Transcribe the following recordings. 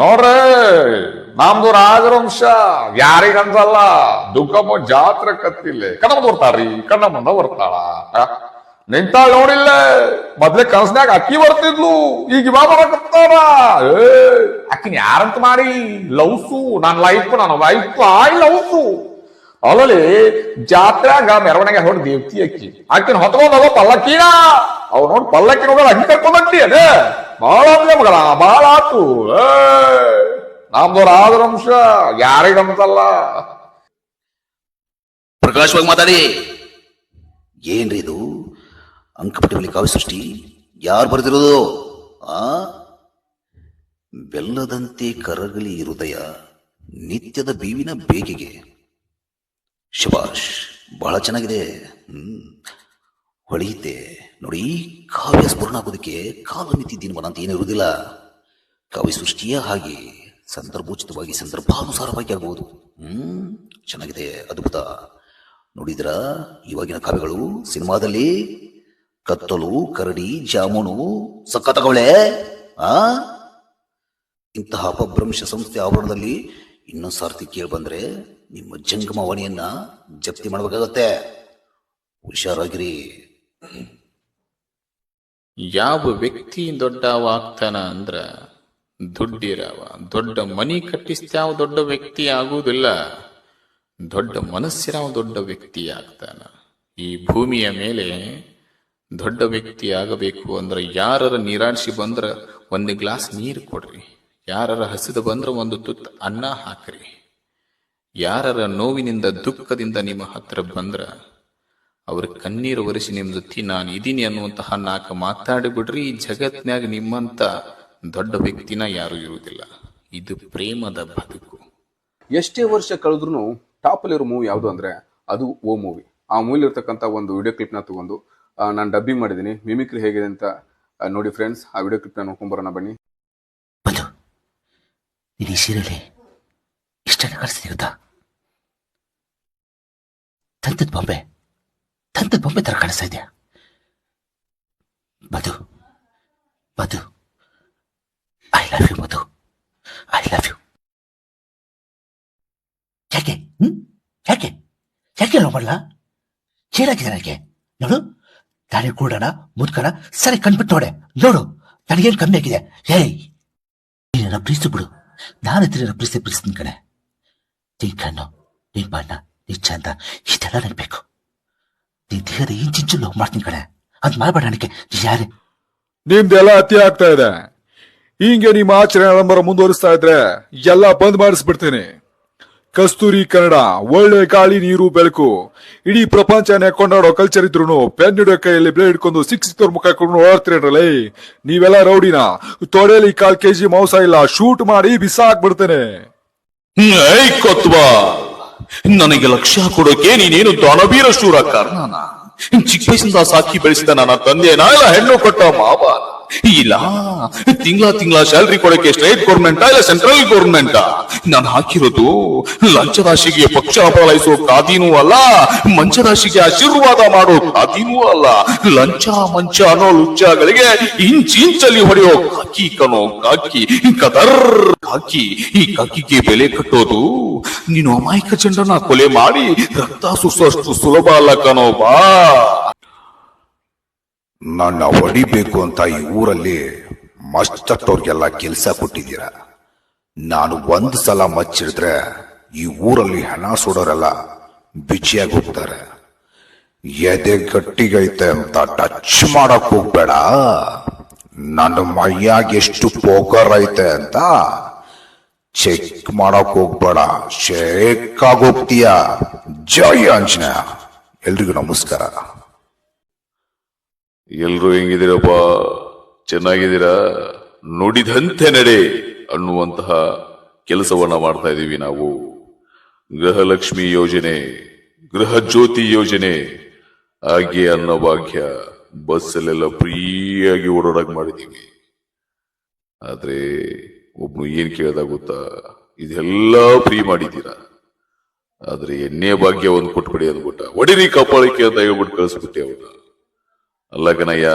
ನೋಡ್ರಿ ನಮ್ದು ರಾಜವಂಶ ಯಾರಿಗಂತಲ್ಲ ದುಃಖಮ್ಮ ಜಾತ್ರೆ ಕತ್ತಿಲ್ಲ ಕಣ್ಣಮ್ಮ ಕಣ್ಣ ಮುಂದ ಬರ್ತಾಳ. ನಿಂತಾಳ ನೋಡಿಲ್ಲ, ಮೊದ್ಲೇ ಕನಸ್ನಾಗ ಅಕ್ಕಿ ಬರ್ತಿದ್ಲು, ಈಗ ಇವಾಗ ಬರಕತ್ತಾರ ಏ, ಅಕ್ಕಿನ ಯಾರಂತ ಮಾಡಿ, ಲವ್ಸು ನನ್ನ ಲೈಫ್ ನನ್ನ ವೈಫ್ ಆಯ್ ಲವ್ಸು ಅಲ್ಲಲ್ಲಿ ಜಾತ್ರಾಗ ಮೆರವಣಿಗೆ ಹೊಡ್ ದೇವತಿ ಅಕ್ಕಿ. ಆಕಿನ ಹೊತ್ಕೊಂಡ್ ಪಲ್ಲಕ್ಕಿನ. ಅವ್ ನೋಡ್ ಪಲ್ಲಕ್ಕಿನ ಹೋಗೋದು ಅಕ್ಕಿ ಕರ್ಕೊಂಡಂಟಿ ಅದೇ. ಬಹಳ ಅಂದ್ರೆ ಮಗಳ ಬಹಳ ಆತು. ಏ, ನಮ್ದು ರಾಜವಂಶ ಯಾರಿಗಂತಲ್ಲ ಪ್ರಕಾಶವಾಗಿ ಮಾತಾಡಿ. ಏನ್ರಿ ಇದು? ಅಂಕಪಟ್ಟಿಯಲ್ಲಿ ಕಾವ್ಯ ಸೃಷ್ಟಿ? ಯಾರು ಬರೆದಿರೋದು? ಆ? ಬೆಲ್ಲದಂತೆ ಕರಗಲಿ ಹೃದಯ ನಿತ್ಯದ ಬೀವಿನ ಬೇಗೆಗೆ. ಶಬಾಷ್ ಬಹಳ ಚೆನ್ನಾಗಿದೆ. ಹ್ಮ್. ಹೊಳೆಯುತ್ತೆ. ನೋಡಿ, ಕಾವ್ಯ ಸ್ಫುರಣ ಆಗೋದಕ್ಕೆ ಕಾಲಮಿತಿ ದಿನವನ ಅಂತ ಏನು ಇರುವುದಿಲ್ಲ. ಕಾವ್ಯ ಸೃಷ್ಟಿಯ ಹಾಗೆ ಸಂದರ್ಭೋಚಿತವಾಗಿ, ಸಂದರ್ಭಾನುಸಾರವಾಗಿ ಆಗಬಹುದು ಹ್ಮ್. ಚೆನ್ನಾಗಿದೆ, ಅದ್ಭುತ. ನೋಡಿದ್ರ ಇವಾಗಿನ ಕಾವ್ಯಗಳು ಸಿನಿಮಾದಲ್ಲಿ ಕತ್ತಲು, ಕರಡಿ, ಜಾಮೂನು ಸಖತ್ತಗಳೇ ಆ? ಇಂತಹ ಅಪಭ್ರಂಶ ಸಂಸ್ಥೆ ಆವರಣದಲ್ಲಿ ಇನ್ನೊಂದು ಸಾರ್ತಿ ಕೇಳಿ ಬಂದ್ರೆ ನಿಮ್ಮ ಜಂಗಮವಾಣಿಯನ್ನ ಜಪ್ತಿ ಮಾಡಬೇಕಾಗತ್ತೆ. ಹುಷಾರಾಗಿರಿ. ಯಾವ ವ್ಯಕ್ತಿ ದೊಡ್ಡವ ಆಗ್ತಾನ ಅಂದ್ರ ದುಡ್ಡಿರವ. ದೊಡ್ಡ ಮನಿ ಕಟ್ಟಿಸ್ತಾವ ದೊಡ್ಡ ವ್ಯಕ್ತಿ ಆಗುವುದಿಲ್ಲ ದೊಡ್ಡ ಮನಸ್ಸಿರವ ದೊಡ್ಡ ವ್ಯಕ್ತಿ ಆಗ್ತಾನ. ಈ ಭೂಮಿಯ ಮೇಲೆ ದೊಡ್ಡ ವ್ಯಕ್ತಿ ಆಗಬೇಕು ಅಂದ್ರೆ ಯಾರರ ನೀರಾಡಿಸಿ ಬಂದ್ರ ಒಂದು ಗ್ಲಾಸ್ ನೀರು ಕೊಡ್ರಿ. ಯಾರರ ಹಸಿದು ಬಂದ್ರ ಒಂದು ತುತ್ತು ಅನ್ನ ಹಾಕ್ರಿ. ಯಾರರ ನೋವಿನಿಂದ ದುಃಖದಿಂದ ನಿಮ್ಮ ಹತ್ರ ಬಂದ್ರ ಅವ್ರ ಕಣ್ಣೀರು ಒರೆಸಿ ನಿಮ್ ಜೊತೆ ನಾನು ಇದೀನಿ ಅನ್ನುವಂತಹ ನಾಲ್ಕು ಮಾತಾಡಿಬಿಡ್ರಿ ಈ ಜಗತ್ನಾಗ ನಿಮ್ಮಂತ ದೊಡ್ಡ ವ್ಯಕ್ತಿನ ಯಾರು ಇರುವುದಿಲ್ಲ. ಇದು ಪ್ರೇಮದ ಬದುಕು. ಎಷ್ಟೇ ವರ್ಷ ಕಳೆದ್ರು ಟಾಪ್ ಅಲ್ಲಿರೋ ಮೂವಿ ಯಾವುದು ಅಂದ್ರೆ ಅದು ಓ ಮೂವಿ. ಆ ಮೂವಿಲಿ ಇರ್ತಕ್ಕಂಥ ಒಂದು ವಿಡಿಯೋ ಕ್ಲಿಪ್ನ ತಗೊಂಡು ನಾನು ಡಬ್ಬಿಂಗ್ ಮಾಡಿದ್ದೀನಿ ಮಿಮಿಕ್ರಿ ಹೇಗಿದೆ ಅಂತ ನೋಡಿ ಫ್ರೆಂಡ್ಸ್ ಆ ವಿಡಿಯೋ ಕ್ಲಿಪ್ನ ನೋಡ್ಕೊಂಬರೋಣ ಬನ್ನಿ. ಬಂದು ನೀನು ಈ ಸೀರೆಯಲ್ಲಿ ಇಷ್ಟೆಲ್ಲ ಕಾಣಿಸ್ತೀನಿ ಗೊತ್ತಾ? ತಂತದ ಬೊಂಬೆ. ತಂತದ ಬೊಂಬೆ ತರ ಕಾಣಿಸ್ತಾ ಇದೆಯಾ? Madhu. Madhu. I love you Madhu. I love you ಯಾಕೆ? ಹ್ಮ್? ಯಾಕೆ? ಯಾಕೆ ಲವ್ ಮಾಡಲ್ಲ ಏನಾಗಿದೆ ನನಗೆ ನೋಡು. ನಾನೇ ಕೂಡೋಣ, ಮುದ್ಕಣ, ಸರಿ ಕಣ್ಬಿಟ್ಟು ನೋಡೆ. ನೋಡು. ನನಗೇನು ಕಮ್ಮಿ ಆಗಿದೆ? ಏಯ್! ನೀನ ಪ್ರೀತಿ ಬಿಡು. ನಾನು ಹತ್ರ ಪ್ರೀತಿ ಪ್ರೀತಿಸ್ತೀನಿ ಕಣೆ. ನಿನ್ ಕಣ್ಣು, ನಿನ್ ಬಣ್ಣ. ನಿನ್ ಚಂದ ಇದೆಲ್ಲ ನನಗೆ ಬೇಕು. ನಿನ್ ದೇಹದ ಇಂಚಿಂಚು ಲವ್ ಮಾಡ್ತೀನಿ ಕಣೆ. ಅದ್ ಮಾಡ್ಬೇಡ ನನಗೆ. ಯಾರೇ ನಿಮ್ದೆಲ್ಲ ಅತಿ ಆಗ್ತಾ ಇದೆ. ಹಿಂಗೆ ನಿಮ್ಮ ಆಚರಣೆ ಆಡಂಬರ ಮುಂದುವರಿಸ್ತಾ ಇದ್ರೆ ಎಲ್ಲ ಬಂದ್ ಮಾಡಿಸ್ಬಿಡ್ತೀನಿ. ಕಸ್ತೂರಿ ಕನ್ನಡ ಒಳ್ಳೆ ಗಾಳಿ ನೀರು ಬೆಳಕು. ಇಡೀ ಪ್ರಪಂಚನೇ ಕೊಂಡಾಡೋ ಕಲ್ಚರ್ ಇದ್ರು ಪೆನ್ ಹಿಡಿಯೋ ಕೈಯಲ್ಲಿ ಬ್ಲೇಡ್ ಹಿಡ್ಕೊಂಡು ಸಿಕ್ಸ್ ಸಿಕ್ತವ್ರ ಮುಖ ಕೊಂಡು ಓಡ್ತಿರಲ್ಲ ನೀವೆಲ್ಲ ರೌಡಿನ? ತೊಡೆಯಲ್ಲಿ ಕಾಲ್ ಕೆಜಿ ಮಾಂಸ ಇಲ್ಲ ಶೂಟ್ ಮಾಡಿ ಬಿಸಾಕ್ಬಿಡ್ತೇನೆ. ಏಯ್ ಕೊತ್ವಾ! ನನಗೆ ಲಕ್ಷ್ಯ ಕೊಡೋಕೆ ನೀನೇನು ದಾನವೀರ ಶೂರ ಕಾರಣನ ಚಿಕ್ಕ ವಯಸ್ಸಿಂದ ಸಾಕಿ ಬೆಳೆಸಿದ ನನ್ನ ತಂದೆನಾ ಇಲ್ಲ ಹೆಣ್ಣು ಕೊಟ್ಟ ಮಾವ. ಇಲ್ಲ. ತಿಂಗಳ ತಿಂಗಳ ಸ್ಯಾಲ್ರಿ ಕೊಡಕ್ಕೆ ಸ್ಟೇಟ್ ಗೌರ್ಮೆಂಟ್ ಇಲ್ಲ ಸೆಂಟ್ರಲ್ ಗೌರ್ಮೆಂಟ್ ನಾನು ಹಾಕಿರೋದು ಲಂಚರಾಶಿಗೆ ಪಕ್ಷ ಬದಲಾಯಿಸೋ ಕಾದೀನೂ ಅಲ್ಲ, ಮಂಚರಾಶಿಗೆ ಆಶೀರ್ವಾದ ಮಾಡೋ ಕಾದೀನೂ ಅಲ್ಲ. ಲಂಚ ಮಂಚ ಅನ್ನೋ ಲುಚ್ಚಗಳಿಗೆ ಇಂಚಿಂಚಲ್ಲಿ ಹೊಡೆಯೋ ಕಾಕಿ ಕನೋ ಕಾಕಿ ಕದರ್ ಕಾಕಿ ಈ ಕಾಕಿಗೆ ಬೆಲೆ ಕಟ್ಟೋದು ನೀನು ಅಮಾಯಕ ಚಂಡನ ಕೊಲೆ ಮಾಡಿ ರಕ್ತ ಸುಸ್ತು ಸುಲಭ ಅಲ್ಲ ಕಣೋ ಬಾ. ನನ್ನ ಹೊಡಿಬೇಕು ಅಂತ ಈ ಊರಲ್ಲಿ ಮಸ್ತಟ್ಟವ್ರಿಗೆಲ್ಲ ಕೆಲಸ ಕೊಟ್ಟಿದ್ದೀರ? ನಾನು ಒಂದು ಸಲ ಮಚ್ಚಿಡಿದ್ರೆ ಈ ಊರಲ್ಲಿ ಹಣ ಸುಡೋರೆಲ್ಲ ಬಿಚಿಯಾಗಿ ಹೋಗ್ತಾರೆ. ಎದೆ ಗಟ್ಟಿಗೈತೆ ಅಂತ ಟಚ್ ಮಾಡಕ್ ಹೋಗ್ಬೇಡ. ನನ್ನ ಮೈಯಾಗ ಎಷ್ಟು ಪೋಕರ್ ಐತೆ ಅಂತ ಚೆಕ್ ಮಾಡಕ್ ಹೋಗ್ಬೇಡ. ಶೇಕ್ ಆಗೋಗ್ತೀಯ ಜೈ ಆಂಜನೇಯ. ಎಲ್ರಿಗೂ ನಮಸ್ಕಾರ. ಎಲ್ರು ಹೆಂಗಿದ್ದೀರಪ್ಪ? ಚೆನ್ನಾಗಿದ್ದೀರಾ? ನುಡಿದಂತೆ ನಡೆ ಅನ್ನುವಂತಹ ಕೆಲಸವನ್ನ ಮಾಡ್ತಾ ಇದ್ದೀವಿ ನಾವು. ಗೃಹಲಕ್ಷ್ಮಿ ಯೋಜನೆ ಗೃಹ ಜ್ಯೋತಿ ಯೋಜನೆ, ಹಾಗೆ ಅನ್ನಭಾಗ್ಯ ಬಸ್ಸಲ್ಲೆಲ್ಲ ಫ್ರೀಯಾಗಿ ಓಡಾಡಕ್ ಮಾಡಿದೀವಿ ಆದ್ರೆ ಒಬ್ನು ಏನ್ ಕೇಳ್ದ ಗೊತ್ತಾ? ಇದೆಲ್ಲ ಫ್ರೀ ಮಾಡಿದ್ದೀರಾ? ಆದ್ರೆ ಎಣ್ಣೆ ಭಾಗ್ಯ ಒಂದು ಕೊಟ್ಬಿಡಿ ಅಂದ್ಬಿಟ್ಟ. ಒಡಿರಿ ಕಪಾಳಕ್ಕೆ ಅಂತ ಹೇಳ್ಬಿಟ್ಟು ಕಳಿಸ್ಬಿಟ್ಟೆ ಅವನ್ನ ಅಲ್ಲ ಕಣಯ್ಯ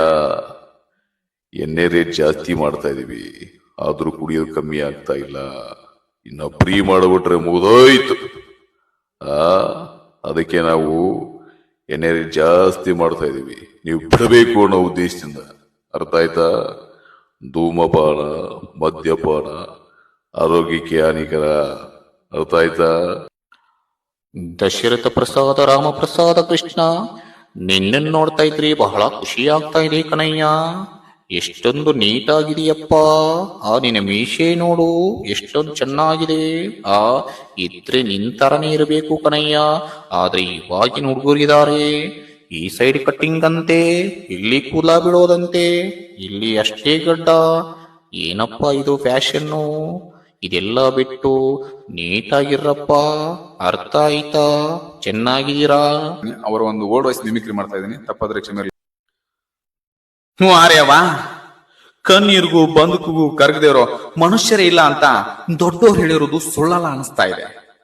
ಎಣ್ಣೆ ರೇಟ್ ಜಾಸ್ತಿ ಮಾಡ್ತಾ ಇದೀವಿ. ಆದ್ರೂ ಕುಡಿಯೋದು ಕಮ್ಮಿ ಆಗ್ತಾ ಇಲ್ಲ. ಇನ್ನ ಫ್ರೀ ಮಾಡಿಬಿಟ್ರೆ ಮುಗಿದೋಯ್ತು. ಆ, ಅದಕ್ಕೆ ನಾವು ಎಣ್ಣೆ ರೇಟ್ ಜಾಸ್ತಿ ಮಾಡ್ತಾ ಇದೀವಿ. ನೀವು ಬಿಡಬೇಕು ಅನ್ನೋ ಉದ್ದೇಶದಿಂದ. ಅರ್ಥ ಆಯ್ತಾ? ಧೂಮಪಾನ, ಮದ್ಯಪಾನ, ಆರೋಗ್ಯಕ್ಕೆ ಹಾನಿಕರ. ಅರ್ಥ ಆಯ್ತಾ? ದಶರಥ ಪ್ರಸಾದ ರಾಮ ಪ್ರಸಾದ ಕೃಷ್ಣ. ನಿನ್ನನ್ನು ನೋಡ್ತಾ ಇದ್ರಿ, ಬಹಳ ಖುಷಿ ಆಗ್ತಾ ಇದೆ ಕಣಯ್ಯ. ಎಷ್ಟೊಂದು ನೀಟಾಗಿದೆಯಪ್ಪ. ಆ ನಿನ್ನ ಮೀಸೆ ನೋಡು, ಎಷ್ಟೊಂದು ಚೆನ್ನಾಗಿದೆ. ಆ, ಇದ್ರೆ ನಿಂತರನೇ ಇರಬೇಕು ಕಣಯ್ಯ. ಆದ್ರೆ ಇವಾಗಿನ ಹುಡುಗರಿದ್ದಾರೆ ಈ ಸೈಡ್ ಕಟ್ಟಿಂಗ್ ಅಂತೆ ಇಲ್ಲಿ ಕೂಲ ಬಿಡೋದಂತೆ, ಇಲ್ಲಿ ಅಷ್ಟೇ ಗಡ್ಡ. ಏನಪ್ಪ ಇದು ಫ್ಯಾಷನ್ನು? ಇದೆಲ್ಲ ಬಿಟ್ಟು ನೀಟಾಗಿರಪ್ಪ ಅರ್ಥ ಆಯ್ತಾ? ಚೆನ್ನಾಗಿದ್ದೀರಾ? ಅವರ ಒಂದು ಓಲ್ಡ್ ವಾಯ್ಸ್ ಮಿಮಿಕ್ರಿ ಮಾಡ್ತಾ ಇದ್ದೀನಿ. ತಪ್ಪಾದ್ರೆ ಕ್ಷಮೆ ಇರ್ಲಿ. ಹ್ಞೂ ಆರ್ಯವ ಕಣ್ಣೀರ್ಗೂ ಬಂದಕ್ಕೂ ಕರ್ಗದೇವ್ರು ಮನುಷ್ಯರೇ ಇಲ್ಲ ಅಂತ ದೊಡ್ಡವ್ರು ಹೇಳಿರೋದು ಸುಳ್ಳಲ್ಲ ಅನಿಸ್ತಾ ಇದೆ.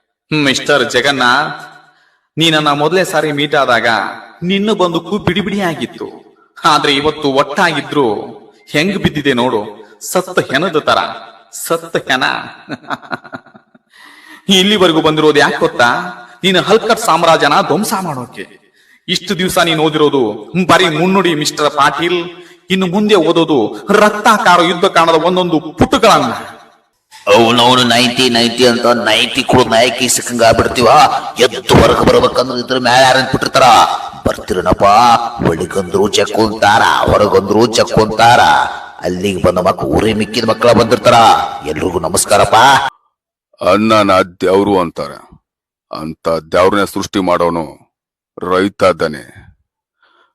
ಮಿಸ್ಟರ್ ಜಗನ್ನಾಥ್ ನೀನನ್ನ ಮೊದಲೇ ಸಾರಿ ಮೀಟ್ ಆದಾಗ ನಿನ್ನ ಬಂದಕ್ಕೂ ಬಿಡಿ ಬಿಡಿ ಆಗಿತ್ತು. ಆದ್ರೆ ಇವತ್ತು ಒಟ್ಟಾಗಿದ್ರು. ಹೆಂಗ್ ಬಿದ್ದಿದೆ ನೋಡು ಸತ್ತ ಹೆಣದ ತರ. ಸತ್ತ ಹೆಣ ಇಲ್ಲಿವರೆಗೂ ಬಂದಿರೋದು ಯಾಕೆ ಗೊತ್ತಾ? ನೀನು ಹಲ್ಕಟ್ ಸಾಮ್ರಾಜ್ಯನ ಧ್ವಂಸ ಮಾಡೋಕೆ. ಇಷ್ಟು ದಿವಸ ನೀನು ಓದಿರೋದು ಬರೀ ಮುನ್ನುಡಿ ಮಿಸ್ಟರ್ ಪಾಟೀಲ್, ಇನ್ನು ಮುಂದೆ ಓದೋದು ರಕ್ತಾಕಾರ ಯುದ್ಧ ಕಾಣದ ಒಂದೊಂದು ಪುಟಗಳನ್ನ. ಅವನವನು ನೈಂಟಿ ನೈಂಟಿ ಅಂತ ನೈಂಟಿ ಕೂಡ ನಾಯಕಿ ಸಿಕ್ಕಂಗ ಬಿಡ್ತೀವ ಎದ್ದು ಹೊರಗೆ ಬರ್ಬೇಕಂದ್ರೆ ಇದ್ರ ಮ್ಯಾಲ ಯಾರು ಬಿಟ್ಟಿರ್ತಾರ? ಬರ್ತಿರನಪ್ಪ ಒಳಗಂದ್ರು ಚಕ್ಕೊಂತಾರ ಹೊರಗಂದ್ರು ಚಕ್ಕೊಂತಾರ ಅಲ್ಲಿಗೆ ಬಂದ ಮಕ್ಕಳು ಊರೇ ಮಿಕ್ಕಿದ ಮಕ್ಕಳ ಬಂದಿರ್ತಾರ. ಎಲ್ರಿಗೂ ನಮಸ್ಕಾರಪ್ಪ. ಅಣ್ಣನ ದೇವ್ರು ಅಂತಾರೆ. ಅಂತ ದೇವ್ರನ್ನ ಸೃಷ್ಟಿ ಮಾಡೋನು ರೈತ ಇದ್ದಾನೆ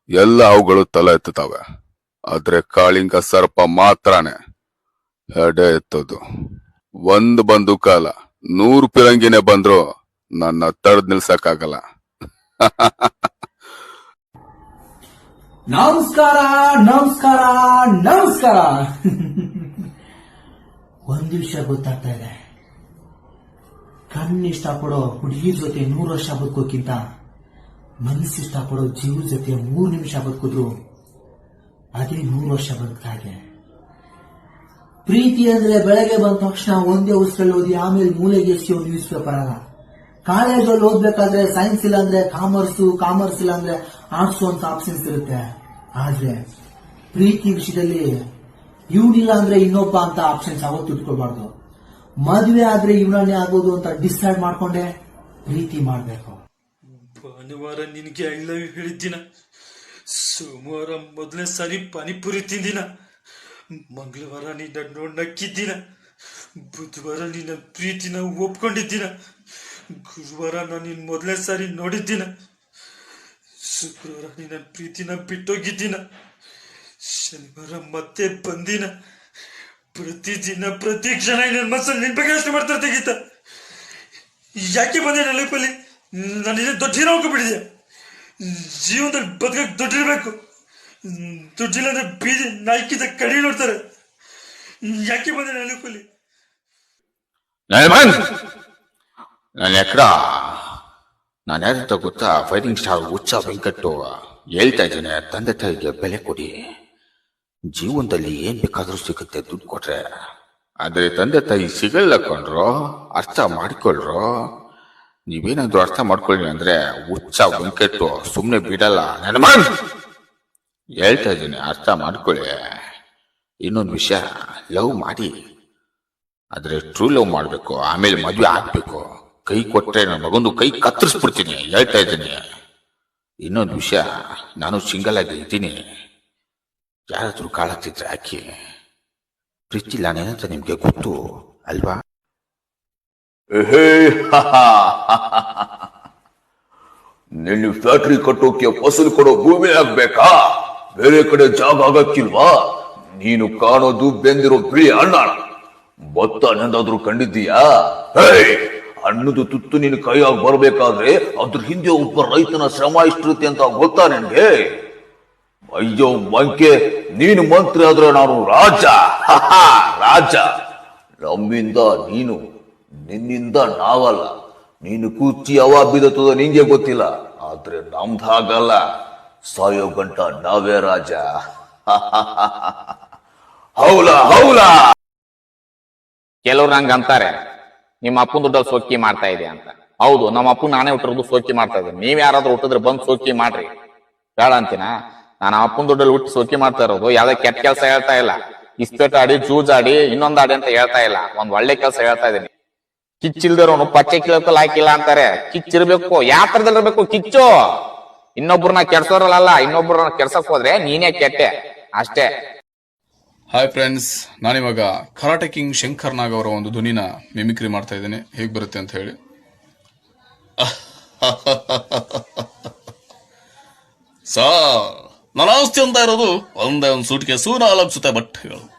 ಎಲ್ಲ ಅವುಗಳು ತಲೆ ಎತ್ತುತ್ತವೆ. ಆದ್ರೆ ಕಾಳಿಂಗ ಸರ್ಪ ಮಾತ್ರನೇ ಎಡೆ ಎತ್ತದು. ಒಂದ್ ಬಂದು ಕಾಲ ನೂರು ಪಿರಂಗಿನೇ ಬಂದ್ರು ನನ್ನ ತಡೆದ್ ನಿಲ್ಸಕ್ಕಾಗಲ್ಲ. ನಮಸ್ಕಾರ ನಮಸ್ಕಾರ ನಮಸ್ಕಾರ. ಒಂದು ವಿಷಯ ಗೊತ್ತಾಗ್ತಾ ಇದೆ. ಕಣ್ಣು ಇಷ್ಟಪಡೋ ಹುಡುಗಿ ಜೊತೆ ನೂರು ವರ್ಷ ಬದುಕೋಕ್ಕಿಂತ ಮನಸ್ಸು ಇಷ್ಟಪಡೋ ಜೀವ ಜೊತೆ ಮೂರು ನಿಮಿಷ ಬದುಕಿದ್ರು ಅದೇ ನೂರು ವರ್ಷ ಬದುಕ್ತಾ ಇದೆ. ಪ್ರೀತಿ ಅಂದ್ರೆ ಬೆಳಗ್ಗೆ ಬಂದ ತಕ್ಷಣ ಒಂದೇ ಉಸಿರಲ್ಲಿ ಓದಿ ಆಮೇಲೆ ಮೂಲೆಗೆ ಎಸಿ ಒಂದು ನ್ಯೂಸ್ ಪೇಪರ್ ಅಲ್ಲ. ಕಾಲೇಜಲ್ಲಿ ಓದ್ಬೇಕಾದ್ರೆ ಸೈನ್ಸ್ ಇಲ್ಲ ಅಂದ್ರೆ ಕಾಮರ್ಸ್ ಕಾಮರ್ಸ್ ಇಲ್ಲ ಅಂದ್ರೆ ಆರ್ಟ್ಸ್ ಅಂತ ಆಪ್ಷನ್ಸ್ ಇರುತ್ತೆ. ಆದ್ರೆ ಪ್ರೀತಿ ವಿಷಯದಲ್ಲಿ ಇವನಿಲ್ಲ ಅಂದ್ರೆ ಇನ್ನೊಬ್ಬ ಅಂತ ಆಪ್ಷನ್ಸ್ ಯಾವತ್ತು ಇಟ್ಕೊಳ್ಬಾರ್ದು ಮದುವೆ ಆದ್ರೆ ಇವನನ್ನೇ ಆಗೋದು ಅಂತ ಡಿಸೈಡ್ ಮಾಡ್ಕೊಂಡೆ ಪ್ರೀತಿ ಮಾಡ್ಬೇಕು. ಭಾನುವಾರ ನಿನಗೆ ಐ ಲವ್ ಯು ಹೇಳಿದ್ದಿನ. ಸೋಮವಾರ ಮೊದಲನೇ ಸಾರಿ ಪಾನಿಪುರಿ ತಿಂದಿನ. ಮಂಗಳವಾರ ನಿನ್ನ ನೋಡ್ ನಕ್ಕಿದ್ದಿನ ಬುಧವಾರ ನಿನ್ನ ಪ್ರೀತಿನ ಒಪ್ಕೊಂಡಿದ್ದೀನ. ಗುರುವಾರ ನಾನು ನಿನ್ನ ಮೊದಲನೇ ಸಾರಿ ನೋಡಿದ್ದಿನ. ಶುಕ್ರವಾರ ನಿನ್ನ ಪ್ರೀತಿನ ಬಿಟ್ಟೋಗಿದ್ದೀನ. ಶನಿವಾರ ಮತ್ತೆ ಬಂದಿನ. ಪ್ರತಿದಿನ, ಪ್ರತಿ ಕ್ಷಣ ನನ್ನ ಮನಸ್ಸಲ್ಲಿ ನಿನ್ ಬಗ್ಗೆ ಯೋಚನೆ ಮಾಡ್ತಾರೆ ತೆಗೀತ ಯಾಕೆ ಬಂದೆ ನನ್ನ ಲೈಫಲ್ಲಿ ನಾನು ದೊಡ್ಡ ಹೀರೋ ಹೋಗ್ಬಿಟ್ಟಿದ್ಯಾ ಜೀವನದಲ್ಲಿ ಬದುಕಕ್ಕೆ ದುಡ್ಡಿರ್ಬೇಕು ದುಡ್ಡಿಲ್ಲ ಅಂದ್ರೆ ಬೀದಿ ನಾಯ್ಕಿದ ಕಡಿ ನೋಡ್ತಾರೆ. ಯಾಕೆ ಬಂದೆ ನನ್ನ ಲೈಫಲ್ಲಿ ನಾನು ಎಕ್ರ ನಾನು ಯಾರಂತ ಗೊತ್ತಾ ಫೈಟಿಂಗ್ ಸ್ಟಾರ್ ಉಚ್ಚ ವೆಂಕಟ್ಟು? ಹೇಳ್ತಾ ಇದ್ದೇನೆ, ತಂದೆ ತಾಯಿಗೆ ಬೆಲೆ ಕೊಡಿ. ಜೀವನದಲ್ಲಿ ಏನ್ ಬೇಕಾದರೂ ಸಿಗುತ್ತೆ ದುಡ್ಡು ಕೊಟ್ರೆ. ಆದರೆ ತಂದೆ ತಾಯಿ ಸಿಗಲ್ಲ ಕೊಂಡ್ರು ಅರ್ಥ ಮಾಡಿಕೊಳ್ರು. ನೀವೇನಾದ್ರೂ ಅರ್ಥ ಮಾಡ್ಕೊಳ್ಳಿ ಅಂದ್ರೆ ಹುಚ್ಚ ವೆಂಕಟ್ಟು ಸುಮ್ಮನೆ ಬಿಡಲ್ಲ, ನನ್ನ ಹೇಳ್ತಾ ಇದ್ದೀನಿ, ಅರ್ಥ ಮಾಡ್ಕೊಳ್ಳಿ. ಇನ್ನೊಂದು ವಿಷಯ ಲವ್ ಮಾಡಿ. ಆದರೆ ಟ್ರೂ ಲವ್ ಮಾಡಬೇಕು, ಆಮೇಲೆ ಮದುವೆ ಆಗ್ಬೇಕು. ಕೈ ಕೊಟ್ಟರೆ ನನ್ನ ಮಗೊಂದು ಕೈ ಕತ್ತರಿಸ್ಬಿಡ್ತೀನಿ, ಹೇಳ್ತಾ ಇದ್ದೀನಿ. ಇನ್ನೊಂದು ವಿಷಯ, ನಾನು ಸಿಂಗಲ್ ಆಗಿ ಇದ್ದೀನಿ. ಯಾರಾದ್ರೂ ಕಾಳಾಗ್ತಿದ್ರೆ ಹಾಕಿ. ಪ್ರೀತಿ ನಾನೇನಂತ ನಿಮ್ಗೆ ಗೊತ್ತು ಅಲ್ವಾ? ನಿನ್ನ ಫ್ಯಾಕ್ಟ್ರಿ ಕಟ್ಟೋಕೆ ಫಸಲು ಕೊಡೋ ಭೂಮಿ ಆಗ್ಬೇಕಾ? ಬೇರೆ ಕಡೆ ಜಾಗ ಆಗಕ್ಕಿಲ್ವಾ? ನೀನು ಕಾಣೋದು ಬೆಂದಿರೋ ಬಿಳಿ ಅಣ್ಣ. ಭತ್ತ ನಂದಾದ್ರೂ ಕಂಡಿದ್ದೀಯಾ? ಹಣ್ಣದು ತುತ್ತು ನಿನ್ನ ಕೈಯಾಗ ಬರಬೇಕಾದ್ರೆ ಅದ್ರ ಹಿಂದೆ ಒಬ್ಬ ರೈತನ ಶ್ರಮ ಇಷ್ಟಿರುತ್ತೆ ಅಂತ ಗೊತ್ತಾ ನಿನ್ಗೆ? ಅಯ್ಯೋ ಬಂಕೆ ನೀನು ಮಂತ್ರಿ ಆದ್ರೆ ನಾನು ರಾಜ. ರಾಜ. ನಮ್ಮಿಂದ ನೀನು, ನಿನ್ನಿಂದ ನಾವಲ್ಲ. ನೀನು ಕೂಚಿ ಯಾವ ಬಿದತ್ತದ ನಿಂಗೆ ಗೊತ್ತಿಲ್ಲ. ಆದ್ರೆ ನಮ್ದಾಗಲ್ಲ ಸಾಯೋ ಗಂಟ ನಾವೇ ರಾಜ. ಹೌಲ ಹೌಲ. ಕೆಲವ್ರು ನಂಗೆ ಅಂತಾರೆ ನಿಮ್ಮ ಅಪ್ಪನ ದುಡ್ಡಲ್ಲಿ ಸೋಕಿ ಮಾಡ್ತಾ ಇದೆ ಅಂತ. ಹೌದು, ನಮ್ಮ ಅಪ್ಪ ನಾನೇ ಹುಟ್ಟಿರೋದು ಸೋಕಿ ಮಾಡ್ತಾ ಇದ್ದೀನಿ. ನೀವ್ ಯಾರಾದ್ರೂ ಹುಟ್ಟಿದ್ರೆ ಬಂದು ಸೋಕಿ ಮಾಡ್ರಿ. ಬೇಡ ಅಂತೀನ? ನಾನು ಅಪ್ಪನ ದುಡ್ಡಲ್ಲಿ ಹುಟ್ಟಿ ಸೋಕಿ ಮಾಡ್ತಾ ಇರೋದು, ಯಾವ್ದೇ ಕೆಟ್ಟ ಕೆಲಸ ಹೇಳ್ತಾ ಇಲ್ಲ. ಇಸ್ಪೇಟ್ ಆಡಿ ಜೂಜಾಡಿ ಇನ್ನೊಂದ್ ಆಡಿ ಅಂತ ಹೇಳ್ತಾ ಇಲ್ಲ. ಒಂದ್ ಒಳ್ಳೆ ಕೆಲಸ ಹೇಳ್ತಾ ಇದೀನಿ. ಕಿಚ್ಚಿಲ್ದಿರೋನು ಪಚ್ಚೆ ಕಿಳಕಲ್ ಹಾಕಿಲ್ಲ ಅಂತಾರೆ. ಕಿಚ್ಚಿರ್ಬೇಕು, ಯಾವ ತರದಲ್ಲಿರ್ಬೇಕು ಕಿಚ್ಚು! ಇನ್ನೊಬ್ರನ್ನ ಕೆಡ್ಸೋರಲ್ಲ, ಇನ್ನೊಬ್ರನ್ನ ಕೆಡ್ಸಕ್ ಹೋದ್ರೆ ನೀನೇ ಕೆಟ್ಟೆ. ಅಷ್ಟೇ. ಹಾಯ್ ಫ್ರೆಂಡ್ಸ್ ನಾನಿವಾಗ ಕರಾಟೆ ಕಿಂಗ್ ಶಂಕರ್ ನಾಗ್ ಅವರ ಒಂದು ಧ್ವನಿನ ಮಿಮಿಕ್ರಿ ಮಾಡ್ತಾ ಇದ್ದೇನೆ. ಹೇಗೆ ಬರುತ್ತೆ ಅಂತ ಹೇಳಿ. ಸಾ ನನ್ನ ಅಂತ ಇರೋದು ಒಂದೇ ಒಂದು ಸೂಟ್ ಸೂನ ಬಟ್ ಬಟ್ಟೆಗಳು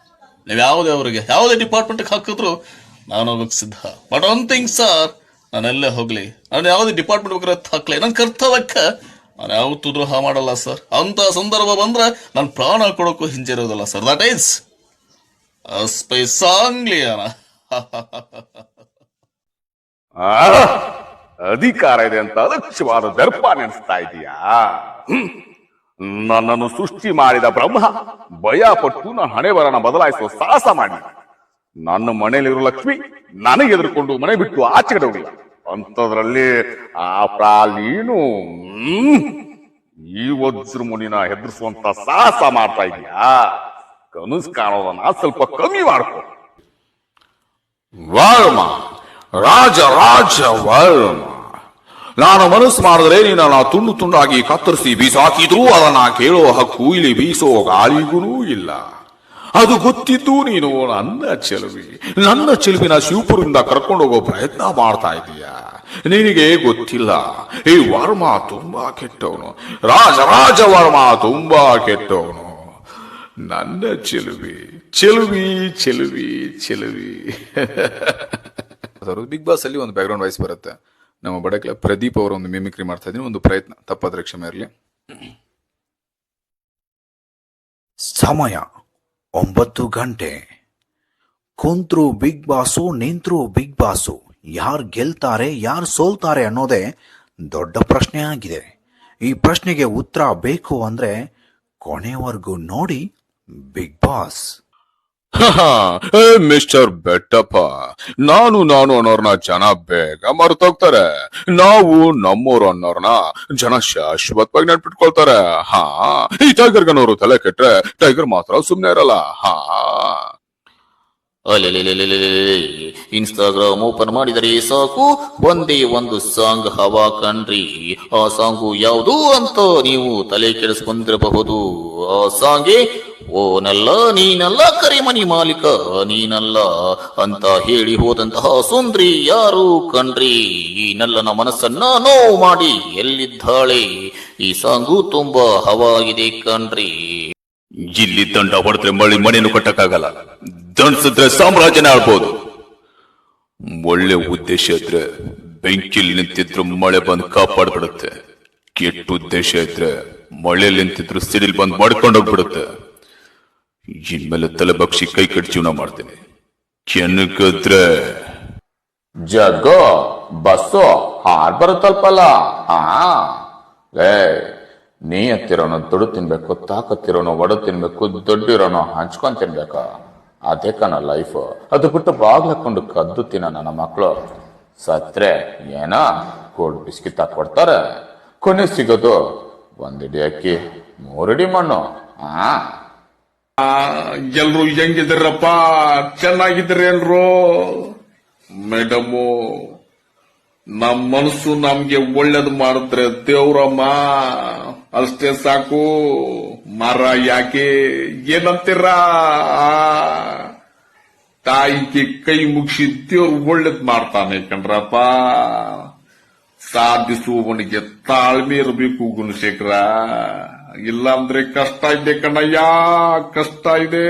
ನೀವು ಯಾವುದೇ ಅವರಿಗೆ ಯಾವುದೇ ಡಿಪಾರ್ಟ್ಮೆಂಟ್ಗೆ ಹಾಕಿದ್ರು ನಾನು ಹೋಗಕ್ಕೆ ಸಿದ್ಧ. ಬಟ್ ಒನ್ ಥಿಂಗ್ ಸರ್ ನಾನೆಲ್ಲೇ ಹೋಗಲಿ. ನಾನು ಯಾವುದೇ ಡಿಪಾರ್ಟ್ಮೆಂಟ್ ಹಾಕ್ಲಿ. ನನ್ನ ಕರ್ತವ್ಯಕ್ಕೆ ನಾನು ಯಾವತ್ತೂ ದ್ರೋಹ ಮಾಡಲ್ಲ ಸರ್ ಅಂತ ಸಂದರ್ಭ ಬಂದ್ರೆ ನಾನು ಪ್ರಾಣ ಕೊಡೋಕ್ಕೂ ಹಿಂಜರಿಯೋದಲ್ಲ ಸರ್ ದಟ್ ಈಸ್ ಸಾಂಗ್ಲಿಯಾನ ಅಧಿಕಾರ ಇದೆ ಅಂತ ಅಲಕ್ಷ್ಯವಾದ ದರ್ಪ ನೆನೆಸ್ತಾ ಇದೀಯಾ? ನನ್ನನ್ನು ಸೃಷ್ಟಿ ಮಾಡಿದ ಬ್ರಹ್ಮ, ಭಯ ಪಟ್ಟು ನನ್ನ ಹಣೆಬರನ ಬದಲಾಯಿಸುವ ಸಾಹಸ ಮಾಡಿ. ನನ್ನ ಮನೆಯಲ್ಲಿರೋ ಲಕ್ಷ್ಮಿ ನನಗೆ ಎದುರುಕೊಂಡು ಮನೆ ಬಿಟ್ಟು ಆಚೆ ಕಡೆ ಹೋಗಿಲ್ಲ ಅಂಥದ್ರಲ್ಲಿ ಆ ಪ್ರಾಲೀನು ಈ ವಜ್ರ ಮುನಿನ ಹೆದರ್ಸುವಂತ ಸಾಹಸ ಮಾಡ್ತಾ ಇದೀಯಾ? ಕನಸು ಕಾಣೋದನ್ನ ಸ್ವಲ್ಪ ಕಮ್ಮಿ ಮಾಡ್ಕೊ. ವರ್ಮ, ರಾಜ ರಾಜ ವರ್ಮ. ನಾನು ಮನಸ್ಸು ಮಾಡಿದ್ರೆ ನೀನನ್ನ ತುಂಡು ತುಂಡಾಗಿ ಕತ್ತರಿಸಿ ಬೀಸಾಕಿದ್ರೂ ಅದನ್ನ ಕೇಳುವ ಹಕ್ಕು ಇಲ್ಲಿ ಬೀಸೋ ಗಾಳಿಗೂ ಇಲ್ಲ. ಅದು ಗೊತ್ತಿದ್ದು ನೀನು ನನ್ನ ಚೆಲುವಿ. ನನ್ನ ಚೆಲುವಿನ ಶಿವಪುರಿಂದ ಕರ್ಕೊಂಡು ಹೋಗೋ ಪ್ರಯತ್ನ ಮಾಡ್ತಾ ಇದೀಯ ನಿನಗೆ ಗೊತ್ತಿಲ್ಲ. ಈ ವರ್ಮ ತುಂಬಾ ಕೆಟ್ಟವನು. ರಾಜ ರಾಜ ವರ್ಮ ತುಂಬಾ ಕೆಟ್ಟವನು. ನನ್ನ ಚೆಲುವಿ ಚೆಲುವಿ ಚೆಲುವಿ ಚೆಲುವಿ. ಬಿಗ್ ಬಾಸ್ ಅಲ್ಲಿ ಒಂದು ಬ್ಯಾಕ್ಗ್ರೌಂಡ್ ವಾಯ್ಸ್ ಬರುತ್ತೆ. ನಮ್ಮ ಬಡಕ್ಲ ಪ್ರದೀಪ್ ಅವರ ಒಂದು ಮಿಮಿಕ್ರಿ ಮಾಡ್ತಾ ಇದ್ದೀನಿ. ಒಂದು ಪ್ರಯತ್ನ ತಪ್ಪಾದ್ರೆ ಕ್ಷಮೆ ಇರಲಿ. ಸಮಯ ಒಂಬತ್ತು ಗಂಟೆ. ಕುಂತ್ರು ಬಿಗ್ ಬಾಸು ನಿಂತ್ರು ಬಿಗ್ ಬಾಸು. ಯಾರು ಗೆಲ್ತಾರೆ, ಯಾರು ಸೋಲ್ತಾರೆ ಅನ್ನೋದೇ ದೊಡ್ಡ ಪ್ರಶ್ನೆ ಆಗಿದೆ. ಈ ಪ್ರಶ್ನೆಗೆ ಉತ್ತರ ಬೇಕು ಅಂದ್ರೆ ಕೊನೆವರೆಗೂ ನೋಡಿ ಬಿಗ್ ಬಾಸ್. ಮಿಸ್ಟರ್ ಬೆಟ್ಟಪ್ಪ, ನಾನು ನಾನು ಅನ್ನೋರ್ನ ಜನ ಬೇಗ ಮರ್ತೋಗ್ತಾರೆ. ನಾವು ನಮ್ಮೋರು ಅನ್ನೋರ್ನ ಜನ ಶಾಶ್ವತವಾಗಿ ನೆನ್ಪಿಟ್ಕೊಳ್ತಾರೆ. ಹಾ, ಈ ಟೈಗರ್ ಗನವರು ತಲೆ ಕೆಟ್ರೆ, ಟೈಗರ್ ಮಾತ್ರ ಸುಮ್ನೆ ಇರಲ್ಲ. ಹಾ. ಇನ್ಸ್ಟಾಗ್ರಾಮ್ ಓಪನ್ ಮಾಡಿದರೆ ಸಾಕು. ಒಂದೇ ಒಂದು ಸಾಂಗ್ ಹವಾ ಕಣ್ರಿ. ಆ ಸಾಂಗು ಯಾವುದು ಅಂತ ನೀವು ತಲೆ ಕೆಡಿಸ್ಕೊಂಡಿರಬಹುದು. ಆ ಸಾಂಗೆ, ಓನಲ್ಲ, ನೀನಲ್ಲ, ಕರಿಮನಿ ಮಾಲೀಕ, ನೀನಲ್ಲ ಅಂತ ಹೇಳಿ ಹೋದಂತಹ ಸುಂದ್ರಿ ಯಾರು ಕಣ್ರಿ? ಈ ನಲ್ಲನ ಮನಸ್ಸನ್ನ ನೋವು ಮಾಡಿ ಎಲ್ಲಿದ್ದಾಳೆ? ಈ ಸಾಂಗು ತುಂಬಾ ಹವಾಗಿದೆ ಕಣ್ರಿ. ಇಲ್ಲಿ ದಂಡ ಹೊಡೆದ್ರೆ ಮಳಿ ಮನೆಯನ್ನು ಕಟ್ಟಕ್ಕಾಗಲ್ಲ. ದಂಡಿಸಿದ್ರೆ ಸಾಮ್ರಾಜ್ಯನ ಆಳ್ಬೋದು ಒಳ್ಳೆ ಉದ್ದೇಶ ಇದ್ರೆ ಬೆಂಕಿಲಿ ನಿಂತಿದ್ರು ಮಳೆ ಬಂದು ಕಾಪಾಡ್ಬಿಡುತ್ತೆ. ಕೆಟ್ಟ ಉದ್ದೇಶ ಇದ್ರೆ ಮಳೆಯಲ್ಲಿ ನಿಂತಿದ್ರು ಸಿಡಿಲ್ ಬಂದು ಮಾಡ್ಕೊಂಡೋಗ್ಬಿಡುತ್ತೆ ಇನ್ಮೇಲೆ ತಲೆ ಬಕ್ಷಿ ಕೈ ಕಟ್ಟಿ ಜೀವನ ಮಾಡ್ತೀನಿ. ಕೆನಕದ್ರೆ ಜಗ್ಗೋ, ಬಸ್ಸು ಹಾರ್ ಬರುತ್ತಲ್ಪಲ್ಲ ಲೇ ನೀ ಎತ್ತಿರೋನು ದುಡ್ಡು ತಿನ್ಬೇಕು, ತಾಕತ್ತಿರೋನು ಒಡ ತಿನ್ಬೇಕು, ದುಡ್ಡಿರೋನು ಹಂಚ್ಕೊಂಡ್ ತಿನ್ಬೇಕು. ಅದೇ ಕಣ ಲೈಫ್ ಅದು ಬಿಟ್ಟು ಬಾಗ್ಲಕೊಂಡು ಕದ್ದು ತಿನ್ನ ನನ್ನ ಮಕ್ಕಳು ಸತ್ರೆ ಏನ ಕೋಲ್ಡ್ ಬಿಸ್ಕಿಟ್ ಹಾಕೊಡ್ತಾರೆ. ಕೊನೆ ಸಿಗೋದು ಒಂದಿಡಿ ಅಕ್ಕಿ, ಮೂರಡಿ ಮಣ್ಣು. ಎಲ್ಲರೂ ಎಲ್ರು ಚೆನ್ನಾಗಿದ್ರೆ ಚೆನ್ನಾಗಿದ್ದೀರೇನ್ರು ಮೇಡಮು ನಮ್ಮ ಮನಸ್ಸು ನಮ್ಗೆ ಒಳ್ಳೇದು ಮಾಡಿದ್ರೆ ದೇವ್ರಮ್ಮ. ಅಷ್ಟೇ ಸಾಕು, ಮರ ಯಾಕೆ ಏನಂತೀರ? ತಾಯಿಗೆ ಕೈ ಮುಗಿಸಿ ದೇವ್ರು ಒಳ್ಳೇದ್ ಮಾಡ್ತಾನೆ ಕಣ್ರಪ್ಪ. ಸಾಧಿಸುವವನಿಗೆ ತಾಳ್ಮೆ ಇರಬೇಕು ಗುಣಶೇಖರ. ಇಲ್ಲಾಂದ್ರೆ ಕಷ್ಟ ಇದೆ ಕಣಯ್ಯ ಕಷ್ಟ ಇದೆ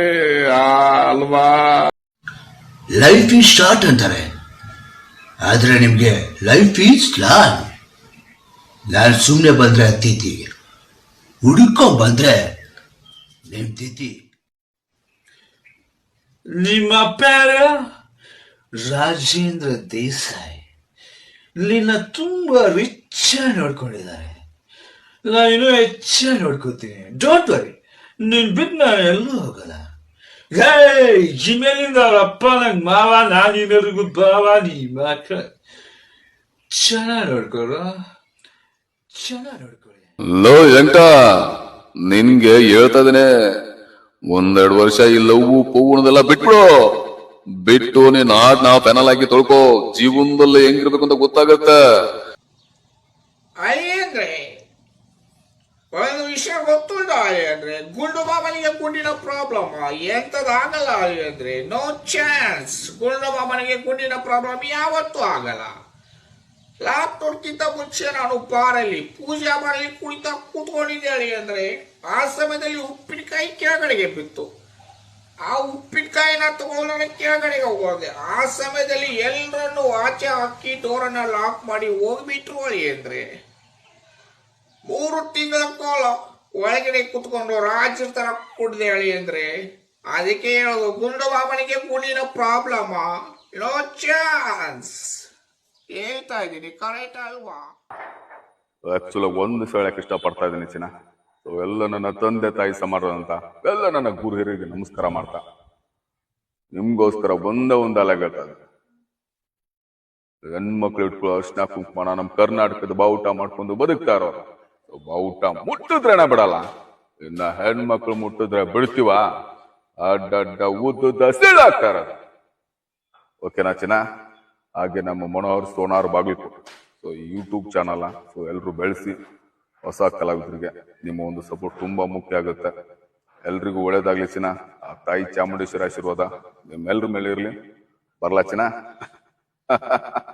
ಅಲ್ವಾ? ಲೈಫ್ ಈಸ್ ಶಾರ್ಟ್ ಅಂತಾರೆ. ಆದ್ರೆ ನಿಮ್ಗೆ ಲೈಫ್ ಈಸ್ ಲಾನ್ ನಾನು ಸುಮ್ಮನೆ ಬಂದ್ರೆ ಅತಿಥಿ ಹುಡುಕೋ ಬಂದ್ರೆ ನಿಮ್ ತಿಥಿ. ನಿಮ್ಮ ಪ್ಯಾರ ರಾಜೇಂದ್ರ ದೇಸಾಯಿ. ನಿನ್ನ ತುಂಬಾ ರಿಚ್ ನೋಡ್ಕೊಂಡಿದ್ದಾರೆ. ನಾನು ಇನ್ನೂ ಹೆಚ್ಚಾಗಿ ನೋಡ್ಕೋತೀನಿ. ಡೋಂಟ್ ವರಿ ನಿನ್ ಬಿಟ್ಟು ನಾನು ಎಲ್ಲೂ ಹೋಗಲ್ಲ. ಹೇ ಜಿಮೇಲಿಂದ ಅವ್ರ ಅಪ್ಪ ನಂಗ್ ಮಾವ, ನಾನು ಬಾವ ನೀ ಮಾತ್ರ. ಚೆನ್ನಾಗಿ ನೋಡ್ಕೊಳ ಚೆನ್ನಾಗಿ ನೋಡ್ಕೊಳ್ಳಿ ಲೋ ಎಂಟ ನಿನ್ಗೆ ಹೇಳ್ತಾ ಇದೀನಿ ಒಂದೆರಡು ವರ್ಷ ಈ ಲವ್ವು ಪೂರ್ಣದೆಲ್ಲ ಬಿಟ್ಬಿಡು. ಬಿಟ್ಟು ನೀನ್ ಆಡ್ ನಾವ್ ಪೆನಲ್ ಹಾಕಿ ತೊಳ್ಕೊ, ಜೀವನದಲ್ಲಿ ಹೆಂಗಿರ್ಬೇಕು ಅಂತ ಗೊತ್ತಾಗತ್ತ. ಅಳಿಯಂದ್ರೆ ಒಂದು ವಿಷಯ ಗೊತ್ತುಂಟು ಅಳಿಯಂದ್ರೆ ಗುಂಡು ಬಾಬನಿಗೆ ಗುಂಡಿನ ಪ್ರಾಬ್ಲಮ್ ಎಂತದಾಗಲ್ಲ ಅಳಿಯಂದ್ರೆ ನೋ ಚಾನ್ಸ್ ಗುಂಡು ಬಾಬನಿಗೆ ಗುಂಡಿನ ಪ್ರಾಬ್ಲಮ್ ಯಾವತ್ತೂ ಆಗಲ್ಲ. ಲ್ಯಾಪ್ಟಾಪ್ಗಿಂತ ಮುಂಚೆ ನಾನು ಬಾರಲ್ಲಿ ಪೂಜೆ ಮಾಡಲಿ ಕುಳಿತ ಕೂತ್ಕೊಂಡಿದ್ದೇಳಿ ಅಂದ್ರೆ ಆ ಸಮಯದಲ್ಲಿ ಉಪ್ಪಿನಕಾಯಿ ಕೆಳಗಡೆಗೆ ಬಿತ್ತು. ಆ ಉಪ್ಪಿನಕಾಯಿನ ತಗೊಂಡು ಕೆಳಗಡೆಗೆ ಹೋಗೋದೆ ಆ ಸಮಯದಲ್ಲಿ ಎಲ್ಲರನ್ನು ಆಚೆ ಹಾಕಿ ಡೋರನ್ನ ಲಾಕ್ ಮಾಡಿ ಹೋಗ್ಬಿಟ್ರು ಅಳಿಯಂದ್ರೆ ಮೂರು ತಿಂಗಳ ಕಾಲ ಒಳಗಡೆ ಕುತ್ಕೊಂಡು ರಾಜರ ತರ ಕುಡ್ದೆ ಹೇಳಿ ಅಂದ್ರೆ ಅದಕ್ಕೆ ಹೇಳೋದು, ಗುಂಡು ಬಾಬನಿಗೆ ಗುಂಡಿನ ಪ್ರಾಬ್ಲಮ್ ನೋ ಚಾನ್ಸ್ ಹೇಳ್ತಾ ಇದ್ದೀನಿ ಕರೆಕ್ಟ್ ಅಲ್ವಾ? ಆಕ್ಚುಲಿ ಒಂದು ಹೇಳಕ್ ಇಷ್ಟಪಡ್ತಾ ಇದ್ದೀನಿ ಚಿನ್ನ. ಸೊ ಎಲ್ಲ ನನ್ನ ತಂದೆ ತಾಯಿ ಸಮಾರಂತ ಅಂತ ಎಲ್ಲ ನನ್ನ ಗುರು ನಮಸ್ಕಾರ ಮಾಡ್ತಾ. ನಿಮ್ಗೋಸ್ಕರ ಒಂದೇ ಒಂದು ಅಲೆ ಹೇಳ್ತಾ ಹೆಣ್ಮಕ್ಳು ಇಟ್ಕೊಳ್ಳೋ ಅರ್ಶನ ಕುಂಕುಮನ ನಮ್ಮ ಕರ್ನಾಟಕದ ಬಾವುಟ ಮಾಡ್ಕೊಂಡು ಬದುಕ್ತಾ So, ಬಾವುಟ ಮುಟ್ಟಿದ್ರೆ ಬಿಡಲ್ಲ. ಇನ್ನ ಹೆಣ್ಮಕ್ಳು ಮುಟ್ಟಿದ್ರೆ ಬಿಡ್ತೀವ? ಅಡ್ಡ ಉದ್ದುದ್ದ ಸೀಳಾಗ್ತಾ ಇರೋದು. ಓಕೆನಾ ಚಿನ್ನ? ಹಾಗೆ ನಮ್ಮ Manohar Sonar Bagalkot. So YouTube channel so ಎಲ್ಲರೂ ಬೆಳೆಸಿ ಹೊಸ ಕಲಾವಿದರಿಗೆ ನಿಮ್ಮ ಒಂದು ಸಪೋರ್ಟ್ ತುಂಬಾ ಮುಖ್ಯ ಆಗುತ್ತೆ. ಎಲ್ರಿಗೂ ಒಳ್ಳೇದಾಗ್ಲಿ ಚಿನ್ನ. ಆ ತಾಯಿ ಚಾಮುಂಡೇಶ್ವರಿ ಆಶೀರ್ವಾದ ನಿಮ್ಮೆಲ್ಲರ ಮೇಲೆ ಇರಲಿ ಬರಲಾ ಚಿನ್ನ?